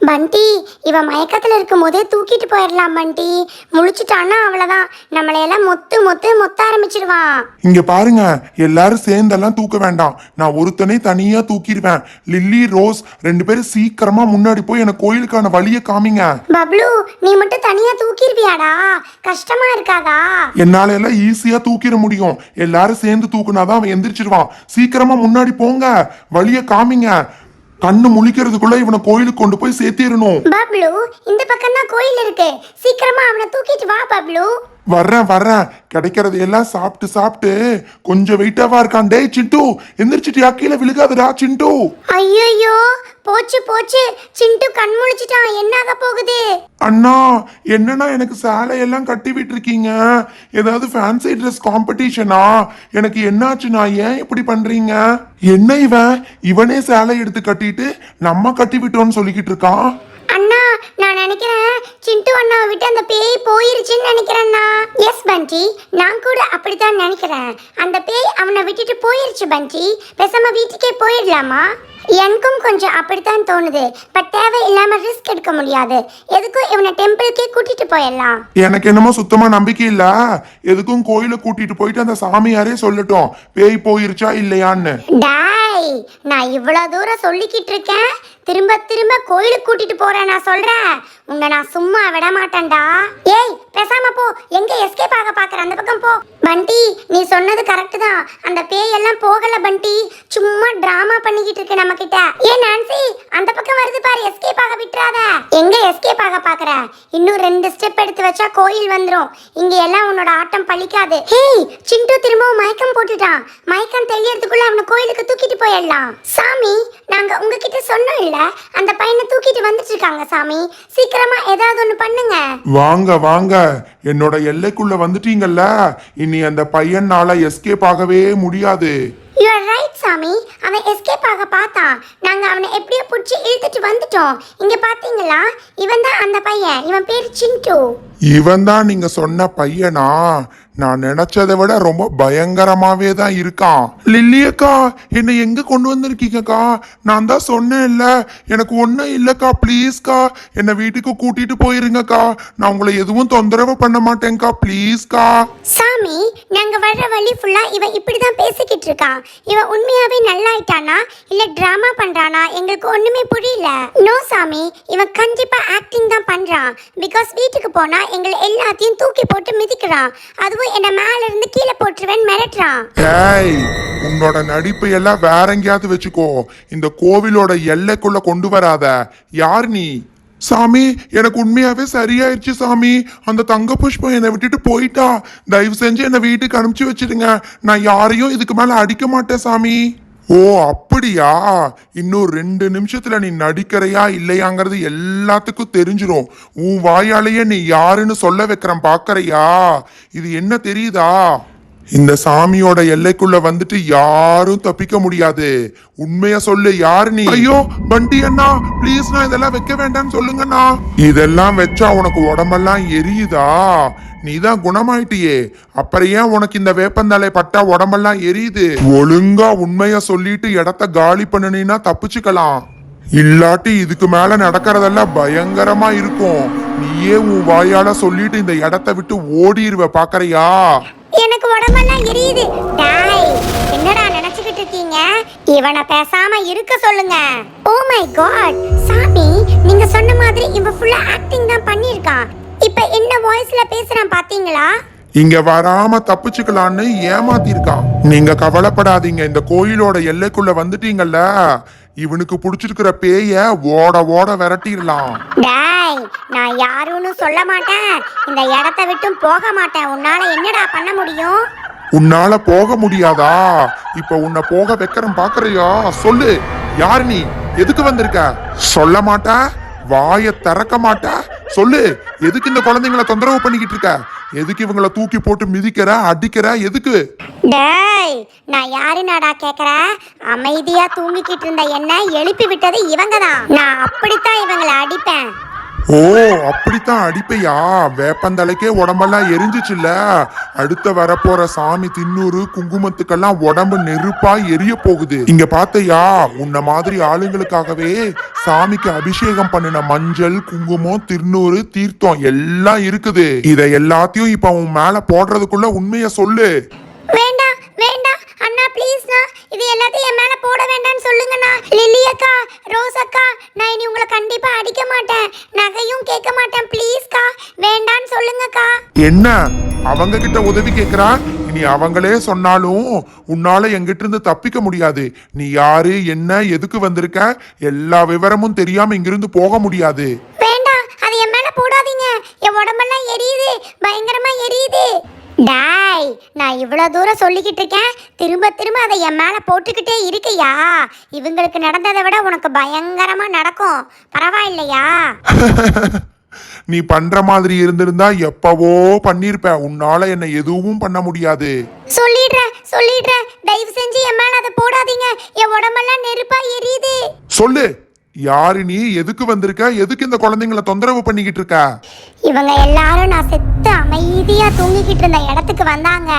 பண்டி இவன் மயக்கத்துல இருக்கும் போதே தூக்கிட்டு போயிடலாம் பண்டி. முழிச்சிட்டான்னா அவ்வளவுதான். நம்மளையெல்லாம் மொத்து மொத்து மொத்த ஆரம்பிச்சிடுவான் இங்க பாருங்க எல்லாரும் சேர்ந்தெல்லாம் தூக்க வேண்டாம். நான் ஒருத்தனே தனியா தூக்கிடுவேன். லில்லி ரோஸ் ரெண்டு பேரும் சீக்கிரமா முன்னாடி போய் எனக்கு கோயிலுக்கான வழியை காமிங்க. பப்ளு நீ மட்டும் தனியா தூக்கிடுவியாடா? கஷ்டமா இருக்காதா? என்னால எல்லாம் ஈஸியா தூக்கிட முடியும். எல்லாரும் சேர்ந்து தூக்குனாதான் அவன் எந்திரிச்சிருவான். சீக்கிரமா முன்னாடி போங்க. வழியை காமிங்க. கண்ணு முழிக்கிறதுக்குள்ள இவனை கோயிலுக்கு கொண்டு போய் சேர்த்திடணும். பப்ளு இந்த பக்கம் தான் கோயில் இருக்கு. சீக்கிரமா அவனை தூக்கிட்டு வா பப்ளு வர்றேன் வர்றேன். கிடைக்கிறது எல்லாம் சாப்பிட்டு சாப்பிட்டு. கொஞ்சம் வெயிட்டாவா இருக்கான். டேய் சிண்டு எந்திரிச்சிட்டியா? கீழே விழுகாதடா சிண்டு. ஐயோ போச்சு போச்சு. சிண்டு கண் முழிச்சிட்டான். என்னாக போகுது? அண்ணா என்னண்ணா எனக்கு சேலையெல்லாம் கட்டி விட்டுருக்கீங்க? ஏதாவது ஃபேன்சி ட்ரெஸ் காம்படிஷனா எனக்கு என்னாச்சுண்ணா? ஏன் இப்படி பண்றீங்க? என்ன இவன்? இவனே சேலை எடுத்து கட்டிட்டு நம்ம கட்டி விட்டோம்னு சொல்லிக்கிட்டு இருக்கான். அண்ணா நான் நினைக்கிறேன் சிண்டு அண்ணாவை விட்டு அந்த பேய் போயிருச்சுன்னு நினைக்கிறேன்னா எஸ் பண்டி நான் கூட அப்படித்தான் நினைக்கிறேன். அந்த பேய் அவனை விட்டுட்டு போயிருச்சு பண்டி பேசாம வீட்டுக்கே போயிடலாமா? எனக்கும் கொஞ்சம் அப்படித்தான் தோணுது. பட் தேவை இல்லாம ரிஸ்க் எடுக்க முடியாது. எதுக்கும் இவனை டெம்பிளுக்கே கூட்டிட்டு போயிடலாம். எனக்கு என்னமோ சுத்தமா நம்பிக்கை இல்ல. எதுக்கும் கோயிலை கூட்டிட்டு போயிட்டு அந்த சாமியாரே சொல்லட்டும். பேய் போயிருச்சா இல்லையான்னு. டாய் நான் இவ்வளவு தூரம் சொல்லிக்கிட்டு இருக்கேன். திரும்ப திரும்ப கோயிலுக்கு கூட்டிட்டு போறேன் நான் சொல்றேன் உன்னை நான் சும்மா விட மாட்டேன்டா ஏய் பேசாம போ. எங்க எஸ்கேப் ஆக பாக்குற? அந்த பக்கம் போ. பண்டி நீ சொன்னது கரெக்ட் தான். அந்த பேய் எல்லாம் போகல பண்டி. சும்மா டிராமா பண்ணிக்கிட்டு இருக்கு நம்ம கிட்ட ஏ நான்சி அந்த பக்கம் வருது பாரு எஸ்கேப் ஆக விட்டுறாத. எங்க எஸ்கேப் ஆக பாக்குற? இன்னும் ரெண்டு ஸ்டெப் எடுத்து வச்சா கோயில் வந்துரும். இங்க எல்லாம் உன்னோட ஆட்டம் பழிக்காது. ஹேய் சிண்டு திரும்பவும் மயக்கம் போட்டுட்டான். மயக்கம் தெளியறதுக்குள்ள அவனை கோயிலுக்கு தூக்கிட்டு போயிடலாம். சாமி நாங்க உங்ககிட்ட சொன்னோம் இல்ல அந்த பையனை தூக்கிட்டு வந்துட்டு இருக்காங்க சாமி. சீக்கிரமா ஏதாவது ஒண்ணு பண்ணுங்க. வாங்க வாங்க. என்னோட எல்லைக்குள்ள வந்துட்டீங்கல்ல. இனி அந்த பையனால எஸ்கேப் ஆகவே முடியாது. யூ ஆர் ரைட் சாமி. அவன் எஸ்கேப் ஆக பார்த்தான். நாங்க அவனை எப்படியோ பிடிச்சி இழுத்துட்டு வந்துட்டோம். இங்க பாத்தீங்களா இவன் தான் அந்த பையன். இவன் பேர் சிண்டு. இவன் தான் நீங்க சொன்ன பையனா? நான் நினைச்சதை விட ரொம்ப பயங்கரமாவே தான் இருக்கான் லில்லியக்கா என்னை எங்க கொண்டு வந்திருக்கீங்கக்கா? நான் தான் சொன்னேன்ல எனக்கு ஒன்றும் இல்லைக்கா ப்ளீஸ்க்கா என்னை வீட்டுக்கு கூட்டிட்டு போயிருங்கக்கா. நான் உங்களை எதுவும் தொந்தரவு பண்ண மாட்டேன்க்கா ப்ளீஸ்க்கா சாமி நாங்க வர்ற வழி ஃபுல்லா இவன் இப்படிதான் பேசிக்கிட்டு இருக்கான் இவன் உண்மையாவே நல்லாயிட்டானா? இல்ல டிராமா பண்றானா? எங்களுக்கு ஒண்ணுமே புரியல. நோ சாமி இவன் கண்டிப்பா ஆக்டிங் தான் பண்ணுறான் பிகாஸ் வீட்டுக்கு போனால் எங்களை எல்லாத்தையும் தூக்கி போட்டு மிதிக்கிறான். அதுவும் என்னை மேலேருந்து கீழே போட்டுருவேன் மிரட்டுறான். ஏய் உன்னோட நடிப்பை எல்லாம் வேற எங்கேயாவது வச்சுக்கோ. இந்த கோவிலோட எல்லைக்குள்ள கொண்டு வராத. யார் நீ? சாமி எனக்கு உண்மையாவே சரியாயிருச்சு சாமி. அந்த தங்க புஷ்பம் என்னை விட்டுட்டு போயிட்டா. தயவு செஞ்சு என்னை வீட்டுக்கு அனுப்பிச்சு வச்சிடுங்க. நான் யாரையும் இதுக்கு மேலே அடிக்க மாட்டேன் சாமி. ஓ அப்படியா? இன்னும் ரெண்டு நிமிஷத்துல நீ நடிக்கிறையா இல்லையாங்கிறது எல்லாத்துக்கும் தெரிஞ்சிடும் உன் வாயாலேயே நீ யாருன்னு சொல்ல வைக்கிறேன் பாக்கறையா இது என்ன தெரியுதா? இந்த சாமியோட எல்லைக்குள்ள வந்துட்டு யாரும் தப்பிக்க முடியாது. உண்மைய சொல்லு யாரு நீ? ஐயோ பண்டி அண்ணா ப்ளீஸ் நான் இதெல்லாம் வைக்க வேண்டாம்னு சொல்லுங்கண்ணா. இதெல்லாம் வச்சா உனக்கு உடம்பெல்லாம் எரியுதா? நீதான் குணமாயிட்டியே. அப்புறம் ஏன் உனக்கு இந்த வேப்பந்தலை பட்டா உடம்பெல்லாம் எரியுது? ஒழுங்கா உண்மைய சொல்லிட்டு இடத்த காலி பண்ணுனீன்னா தப்பிச்சுக்கலாம். இல்லாட்டி இதுக்கு மேல நடக்கிறதெல்லாம் பயங்கரமா இருக்கும். நீயே உன் வாயால சொல்லிட்டு இந்த இடத்த விட்டு ஓடிருவ பாக்கறியா? எனக்கு உடம்பெல்லாம் எரியுது. டாய் என்னடா நினைச்சுக்கிட்டு இருக்கீங்க? இவனை பேசாம இருக்க சொல்லுங்க. ஓ மை காட் சாமி நீங்க சொன்ன மாதிரி இவன் ஃபுல்லா ஆக்டிங் தான் பண்ணிருக்கான் இப்ப என்ன வாய்ஸ்ல பேசுறான் பாத்தீங்களா? இங்க வராம தப்பிச்சுக்கலான்னு ஏமாத்திருக்கான். நீங்க கவலைப்படாதீங்க இந்த கோயிலோட எல்லைக்குள்ள வந்துட்டீங்கல்ல. இவனுக்கு பிடிச்சிருக்கிற பேய ஓட ஓட விரட்டிடலாம். டாய் நான் யாருன்னு சொல்ல மாட்டேன். இந்த இடத்த விட்டும் போக மாட்டேன். உன்னால என்னடா பண்ண முடியும்? உன்னால போக முடியாதா? இப்ப உன்னை போக வைக்கிறேன் பாக்குறியா? சொல்லு யார் நீ? எதுக்கு வந்திருக்க? சொல்ல மாட்ட? வாய திறக்க மாட்ட? சொல்லு எதுக்கு இந்த குழந்தைங்கள தொந்தரவு பண்ணிக்கிட்டு இருக்க? எதுக்கு இவங்கள தூக்கி போட்டு மிதிக்கிற அடிக்கிற? எதுக்கு? டேய் நான் யாருனாடா கேக்குற? அமைதியா தூங்கிக்கிட்டு இருந்த என்ன எழுப்பி விட்டது இவங்க தான் நான் அப்படித்தான் இவங்களை அடிப்பேன். ஓ அப்படித்தான் அடிப்பையா? வேப்பந்தலைக்கே உடம்பெல்லாம் எரிஞ்சிச்சுல்ல? அடுத்த வரப்போற சாமி தின்னூறு குங்குமத்துக்கெல்லாம் உடம்பு நெருப்பா எரிய போகுது. இங்க பாத்தையா உன்ன மாதிரி ஆளுங்களுக்காகவே சாமிக்கு அபிஷேகம் பண்ணின மஞ்சள் குங்குமம் திருநூறு தீர்த்தம் எல்லாம் இருக்குது. இத எல்லாத்தையும் இப்ப உன் மேல போடுறதுக்குள்ள உண்மைய சொல்லு வேண்டாம் வேண்டாம் அண்ணா ப்ளீஸ்ண்ணா இது எல்லாத்தையும் என் மேல போட வேண்டாம்னு சொல்லுங்கண்ணா. லில்லி அக்கா ரோஸ் அக்கா நான் இனி உங்களை கண்டிப்பா அடிக்க மாட்டேன். நகையும் கேட்க மாட்டேன் ப்ளீஸ்க்கா வேண்டான்னு சொல்லுங்கக்கா. என்ன? அவங்க கிட்ட உதவி கேக்குறா இனி அவங்களே சொன்னாலும் உன்னால எங்கிட்ட இருந்து தப்பிக்க முடியாது. நீ யாரு என்ன எதுக்கு வந்திருக்க? எல்லா விவரமும் தெரியாம இங்கிருந்து போக முடியாது. வேண்டாம் அது என் மேல போடாதீங்க. என் உடம்பெல்லாம் எரியுது. பயங்கரமா எரியுது. டாய் நான் இவ்வளவு தூரம் சொல்லிக்கிட்டு இருக்கேன். திரும்ப திரும்ப அதை என் மேல போட்டுக்கிட்டே இருக்கையா? இவங்களுக்கு நடந்ததை விட உனக்கு பயங்கரமா நடக்கும். பரவாயில்லையா? நீ பண்ற மாதிரி இருந்திருந்தா எப்பவோ பண்ணிருப்ப. உன்னால என்ன எதுவும் பண்ண முடியாது. சொல்லிடுறேன் சொல்லிடுறேன். தயவு செஞ்சு என் மேல அதை போடாதீங்க. என் உடம்பெல்லாம் நெருப்பா எரியுது. சொல்லு. யாரு நீ? எதுக்கு வந்திருக்க? எதுக்கு இந்த குழந்தைங்கள தொந்தரவு பண்ணிக்கிட்டு இருக்க? இவங்க எல்லாரும் நான் செத்து அமைதியா தூங்கிக்கிட்டு இருந்த இடத்துக்கு வந்தாங்க.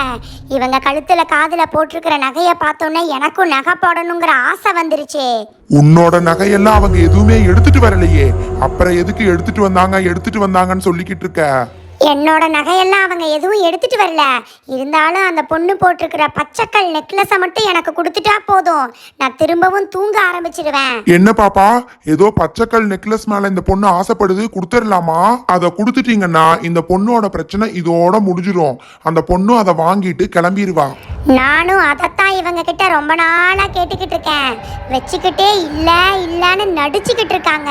இவங்க கழுத்துல காதுல போட்டிருக்கிற நகைய பார்த்தோன்னே எனக்கும் நகை போடணுங்கிற ஆசை வந்துருச்சு. உன்னோட நகையெல்லாம் அவங்க எதுவுமே எடுத்துட்டு வரலையே. அப்புறம் எதுக்கு எடுத்துட்டு வந்தாங்க எடுத்துட்டு வந்தாங்கன்னு சொல்லிக்கிட்டு இருக்க? என்னோட நகையெல்லாம் அவங்க எதுவும் எடுத்துட்டு வரல. இருந்தாலும் அந்த பொண்ணு போட்டிருக்கிற பச்சைக்கல் நெக்லஸை மட்டும் எனக்கு கொடுத்துட்டா போதும். நான் திரும்பவும் தூங்க ஆரம்பிச்சிடுவேன் என்ன பாப்பா? ஏதோ பச்சைக்கல் நெக்லஸ் மேல இந்த பொண்ணு ஆசைப்படுது கொடுத்துடலாமா? அதை கொடுத்துட்டீங்கன்னா இந்த பொண்ணோட பிரச்சனை இதோட முடிஞ்சிரும். அந்த பொண்ணும் அதை வாங்கிட்டு கிளம்பிடுவா நானும் அதைத்தான் இவங்க கிட்ட ரொம்ப நாளா கேட்டுக்கிட்டு இருக்கேன். வச்சுக்கிட்டே இல்ல இல்லன்னு நடிச்சுக்கிட்டு இருக்காங்க.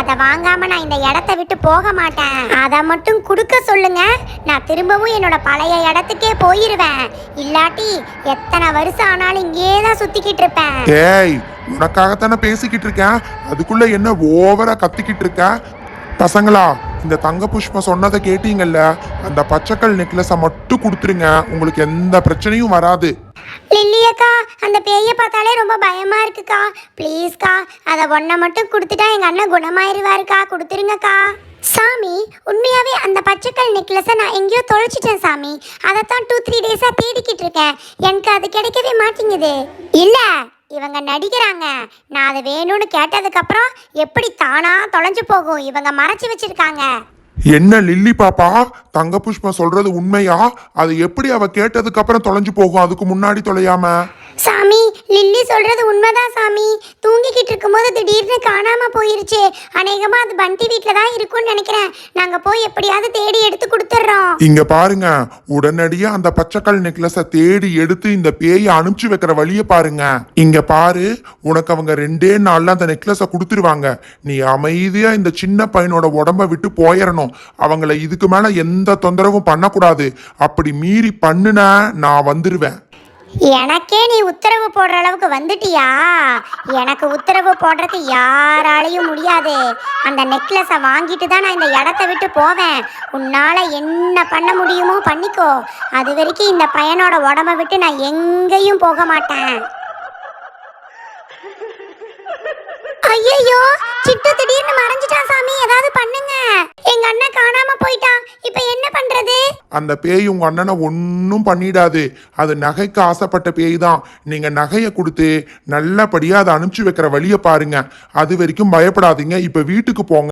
அதை வாங்காம நான் இந்த இடத்த விட்டு போக மாட்டேன். அதை மட்டும் கொடுக்க சொல்லுங்க. நான் திரும்பவும் என்னோட பழைய இடத்துக்கே போயிருவேன். இல்லாட்டி எத்தனை வருஷம் ஆனாலும் இங்கேயே தான் சுத்திக்கிட்டு இருப்பேன். ஏய் உனக்காகத்தானே பேசிக்கிட்டு இருக்கேன்? அதுக்குள்ள என்ன ஓவரா கத்திக்கிட்டு இருக்க? பசங்களா இந்த தங்க புஷ்பம் சொன்னதை கேட்டீங்கல்ல? அந்த பச்சைக்கல் நெக்லஸை மட்டும் கொடுத்துருங்க. உங்களுக்கு எந்த பிரச்சனையும் வராது. லில்லி அக்கா அந்த பேயை பார்த்தாலே ரொம்ப பயமா இருக்குக்கா. ப்ளீஸ்க்கா அதை ஒன்றை மட்டும் கொடுத்துட்டா எங்க அண்ணன் குணமாயிருவாருக்கா? கொடுத்துருங்கக்கா. சாமி உண்மையாகவே அந்த பச்சைக்கல் நெக்லஸை நான் எங்கேயோ தொலைச்சிட்டேன் சாமி. அதைத்தான் டூ த்ரீ டேஸாக தேடிக்கிட்டு இருக்கேன். எனக்கு அது கிடைக்கவே மாட்டேங்குது. இல்லை இவங்க நடிக்கிறாங்க. நான் அது வேணும்னு கேட்டதுக்கப்புறம் எப்படி தானா தொலைஞ்சு போகும்? இவங்க மறைச்சி வச்சிருக்காங்க. என்ன லில்லி பாப்பா? தங்க புஷ்பம் சொல்றது உண்மையா? அது எப்படி அவ கேட்டதுக்கு அப்புறம் தொலைஞ்சு போகும்? அதுக்கு முன்னாடி தொலையாம. சாமி லில்லி சொல்றது உண்மைதான் சாமி. தூங்கிக்கிட்டு இருக்கும்போது திடீர்னு காணாம போயிருச்சு. அநேகமா அது பண்டி வீட்ல தான் இருக்கும்னு நினைக்கிறேன். நாங்க போய் எப்படியாவது தேடி எடுத்து கொடுத்துட்றோம் இங்க பாருங்க உடனடியா அந்த பச்சைக்கல் நெக்லஸ தேடி எடுத்து இந்த பேயை அனுப்பிச்சு வைக்கிற வழியை பாருங்க. இங்க பாரு உனக்கு அவங்க ரெண்டே நாள்ல அந்த நெக்லஸ கொடுத்துருவாங்க. நீ அமைதியா இந்த சின்ன பையனோட உடம்ப விட்டு போயிடணும் அவங்கள இதுக்கு மேல எந்த தொந்தரவும் பண்ணக்கூடாது. அப்படி மீறி பண்ணுன நான் வந்துருவேன். எனக்கே நீ உத்தரவு போடுற அளவுக்கு வந்துட்டியா? எனக்கு உத்தரவு போடுறது யாராலையும் முடியாது. அந்த நெக்லஸை வாங்கிட்டு தான் நான் இந்த இடத்த விட்டு போவேன். உன்னால் என்ன பண்ண முடியுமோ பண்ணிக்கோ. அது வரைக்கும் இந்த பையனோட உடம்ப விட்டு நான் எங்கேயும் போக மாட்டேன். ஐயோ சிட்டு திடீர்னு மறைஞ்சிட்டான் சாமி. ஏதாவது பண்ணுங்க. எங்க அண்ணன் காணாம போயிட்டு அந்த பேய் உங்கள் அண்ணனை ஒன்றும் பண்ணிடாது. அது நகைக்கு ஆசைப்பட்ட பேய் தான் நீங்கள் நகையை கொடுத்து நல்லபடியாக அதை அனுப்பிச்சு வைக்கிற வழியை பாருங்க. அது வரைக்கும் பயப்படாதீங்க. இப்போ வீட்டுக்கு போங்க.